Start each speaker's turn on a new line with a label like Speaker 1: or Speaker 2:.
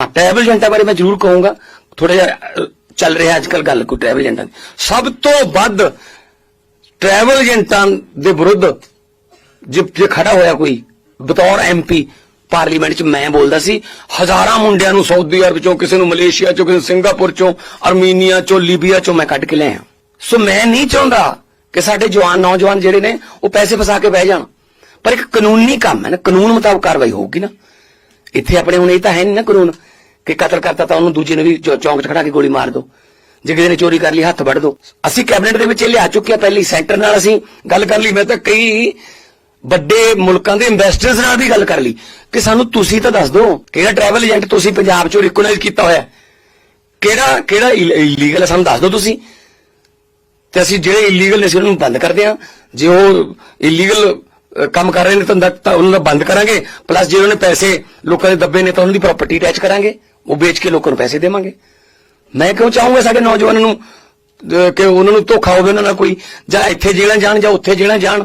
Speaker 1: Travel ਏਜੰਟਾਂ ਬਾਰੇ ਮੈਂ ਜ਼ਰੂਰ ਕਹੂੰਗਾ। ਥੋੜਾ ਜਿਹਾ ਚੱਲ ਰਿਹਾ ਅੱਜ ਕੱਲ ਗੱਲ ਕੋਈ ਟਰੈਵਲ ਏਜੰਟਾਂ ਦੀ। ਸਭ ਤੋਂ ਵੱਧ ਟਰੈਵਲ ਏਜੰਟਾਂ ਦੇ ਵਿਰੁੱਧ ਜੇ ਜੇ ਖੜਾ ਹੋਇਆ ਕੋਈ ਬਤੌਰ ਐਮਪੀ ਪਾਰਲੀਮੈਂਟ 'ਚ ਮੈਂ ਬੋਲਦਾ ਸੀ, ਹਜ਼ਾਰਾਂ ਮੁੰਡਿਆਂ ਨੂੰ ਸਾਊਦੀ ਅਰਬ ਚੋਂ, ਕਿਸੇ ਨੂੰ ਮਲੇਸ਼ੀਆ ਚੋਂ, ਕਿਸੇ ਨੂੰ ਸਿੰਗਾਪੁਰ ਚੋਂ ਅਰਮੀਨੀਆ ਚੋਂ ਲੀਬੀਆ ਚੋਂ ਮੈਂ ਕੱਢ ਕੇ ਲਿਆ ਸੋ ਮੈਂ ਨਹੀਂ ਚਾਹੁੰਦਾ ਕਿ ਸਾਡੇ ਜਵਾਨ, ਨੌਜਵਾਨ ਜਿਹੜੇ ਨੇ, ਉਹ ਪੈਸੇ ਫਸਾ ਕੇ ਬਹਿ ਜਾਣ। ਪਰ ਇੱਕ ਕਾਨੂੰਨੀ ਕੰਮ ਹੈ ਨਾ, ਕਾਨੂੰਨ ਮੁਤਾਬਕ ਕਾਰਵਾਈ ਹੋਊਗੀ ਨਾ। ਇੱਥੇ ਆਪਣੇ ਹੁਣ ਇਹ ਤਾਂ ਹੈ ਨਹੀਂ ਨਾ ਕਾਨੂੰਨ। ਕਿ ਕਤਲ ਕਰਤਾ ਤਾਂ ਉਹਨੂੰ ਦੂਜੇ ਨੂੰ ਵੀ ਚੌਂਕ 'ਚ ਖੜਾ ਕੇ ਗੋਲੀ ਮਾਰ ਦਿਓ ਜੇ ਕਿਸੇ ਨੇ ਚੋਰੀ ਕਰ ਲਈ, ਹੱਥ ਵੱਢ ਦਿਓ ਅਸੀਂ ਕੈਬਨਿਟ ਦੇ ਵਿੱਚ ਇਹ ਲਿਆ ਚੁੱਕੇ ਆ ਪਹਿਲੀ ਸੈਂਟਰ ਨਾਲ ਅਸੀਂ ਗੱਲ ਕਰ ਲਈ। ਮੈਂ ਤਾਂ ਕਈ ਵੱਡੇ ਮੁਲਕਾਂ ਦੇ ਇਨਵੈਸਟਰਸ ਨਾਲ ਵੀ ਗੱਲ ਕਰ ਲਈ। ਕਿ ਸਾਨੂੰ ਤੁਸੀਂ ਤਾਂ ਦੱਸ ਦਿਓ ਕਿਹੜਾ ਟਰੈਵਲ ਏਜੰਟ ਤੁਸੀਂ ਪੰਜਾਬ 'ਚੋਂ ਰਿਕਗਨਾਈਜ਼ ਕੀਤਾ ਹੋਇਆ? ਕਿਹੜਾ ਕਿਹੜਾ ਇਲੀਗਲ ਹੈ ਸਾਨੂੰ ਦੱਸ ਦਿਓ ਤੁਸੀਂ। ਤੇ ਅਸੀਂ ਜਿਹੜੇ ਇਲੀਗਲ ਨੇ ਸੀ ਉਹਨਾਂ ਨੂੰ ਬੰਦ ਕਰਦੇ ਹਾਂ। ਜੇ ਉਹ ਇਲੀਗਲ ਕੰਮ ਕਰ ਰਹੇ ਨੇ, ਤਾਂ ਤਾਂ ਉਹਨਾਂ ਦਾ ਬੰਦ ਕਰਾਂਗੇ। ਪਲੱਸ ਜੇ ਉਹਨਾਂ ਨੇ ਪੈਸੇ ਲੋਕਾਂ ਦੇ ਦੱਬੇ ਨੇ, ਤਾਂ ਉਹਨਾਂ ਦੀ ਪ੍ਰਾਪਰਟੀ ਅਟੈਚ ਕਰਾਂਗੇ। ਉਹ ਵੇਚ ਕੇ ਲੋਕਾਂ ਨੂੰ ਪੈਸੇ ਦੇਵਾਂਗੇ। ਮੈਂ ਕਿਉਂ ਚਾਹੂੰਗਾ ਸਾਡੇ ਨੌਜਵਾਨਾਂ ਨੂੰ ਕਿ ਉਹਨਾਂ ਨੂੰ ਧੋਖਾ ਹੋਵੇ ਉਹਨਾਂ ਨਾਲ ਕੋਈ, ਜਾਂ ਇੱਥੇ ਜੇਲ੍ਹਾਂ ਜਾਣ ਜਾਂ ਉੱਥੇ ਜੇਲ੍ਹਾਂ ਜਾਣ।